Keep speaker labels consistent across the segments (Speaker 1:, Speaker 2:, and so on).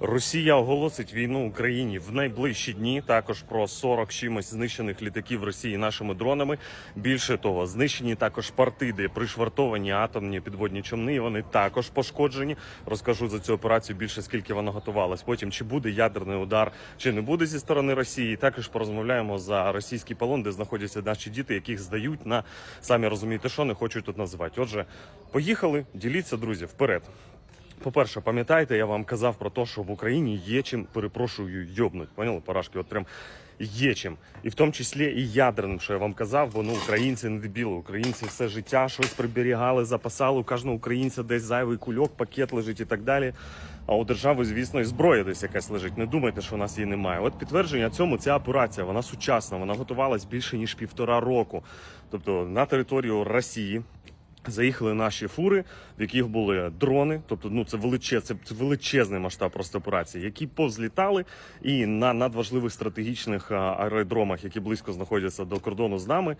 Speaker 1: Росія оголосить війну Україні в найближчі дні. Також про 40 чимось знищених літаків Росії нашими дронами. Більше того, знищені також партиди, пришвартовані атомні підводні човни. Вони також пошкоджені. Розкажу за цю операцію більше скільки вона готувалась. Потім чи буде ядерний удар, чи не буде зі сторони Росії. Також порозмовляємо за російський полон, де знаходяться наші діти, яких здають на самі розумієте, що не хочуть тут називати. Отже, поїхали. Діліться, друзі, вперед. По-перше, пам'ятаєте, я вам казав про те, що в Україні є чим, перепрошую, йобнуть. Поняли, парашки? От прям є чим. І в тому числі і ядерним, що я вам казав, бо ну українці не дебіли. Українці все життя щось приберігали, запасали. У кожного українця десь зайвий кульок, пакет лежить і так далі. А у держави, звісно, і зброя десь якась лежить. Не думайте, що у нас її немає. От підтвердження цьому ця операція, вона сучасна, вона готувалась більше ніж півтора року. Тобто на територію Росії Заїхали наші фури, в яких були дрони, тобто ну це величез, це величезний масштаб просто операції, які повзлітали і на надважливих стратегічних аеродромах, які близько знаходяться до кордону з нами.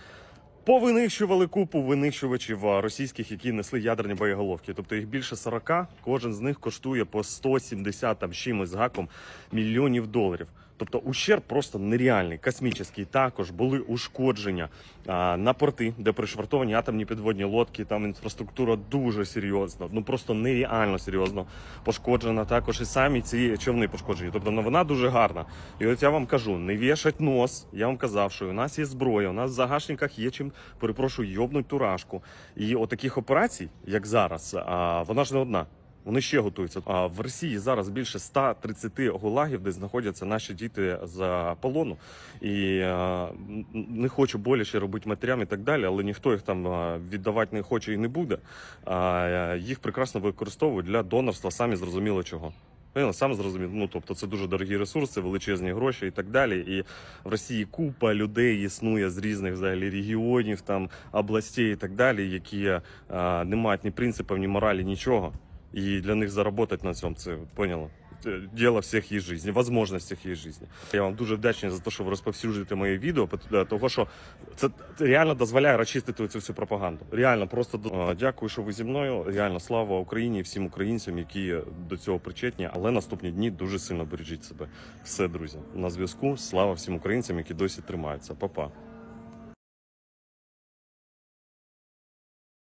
Speaker 1: Повинищували купу винищувачів російських, які несли ядерні боєголовки. Тобто їх більше 40, кожен з них коштує по 170 там чимось з гаком мільйонів доларів. Тобто ущерб просто нереальний, космічний. Також були ушкодження а, на порти, де пришвартовані атомні підводні лодки. Там інфраструктура дуже серйозна, ну просто нереально серйозно пошкоджена. Також і самі ці човни пошкоджені. Тобто новина дуже гарна. І от я вам кажу, не вішать нос. Я вам казав, що у нас є зброя, у нас в загашниках є чим перепрошую, йобнуть турашку. І от операцій, як зараз, а, вона ж не одна. Вони ще готуються. А в Росії зараз більше 130 гулагів, де знаходяться наші діти з полону. І е, н- не хочу боляче робити матерям і так далі, але ніхто їх там е, віддавати не хоче і не буде. А е, їх прекрасно використовують для донорства, самі зрозуміло чого. Поняли? Сам зрозумів. Ну тобто це дуже дорогі ресурси, величезні гроші і так далі. І в Росії купа людей існує з різних взагалі регіонів, там областей і так далі, які е, не мають ні принципів, ні моралі, нічого. І для них заработать на цьому це поняла. Діло всіх їх житті, возможностях їх житті. Я вам дуже вдячний за те, що ви розповсюджуєте моє відео, пот- того що це реально дозволяє розчистити цю всю пропаганду. Реально, просто Е, дякую, що ви зі мною. Реально, слава Україні і всім українцям, які до цього причетні. Але наступні дні дуже сильно бережіть себе. Все, друзі, на зв'язку. Слава всім українцям, які досі тримаються. Па-па.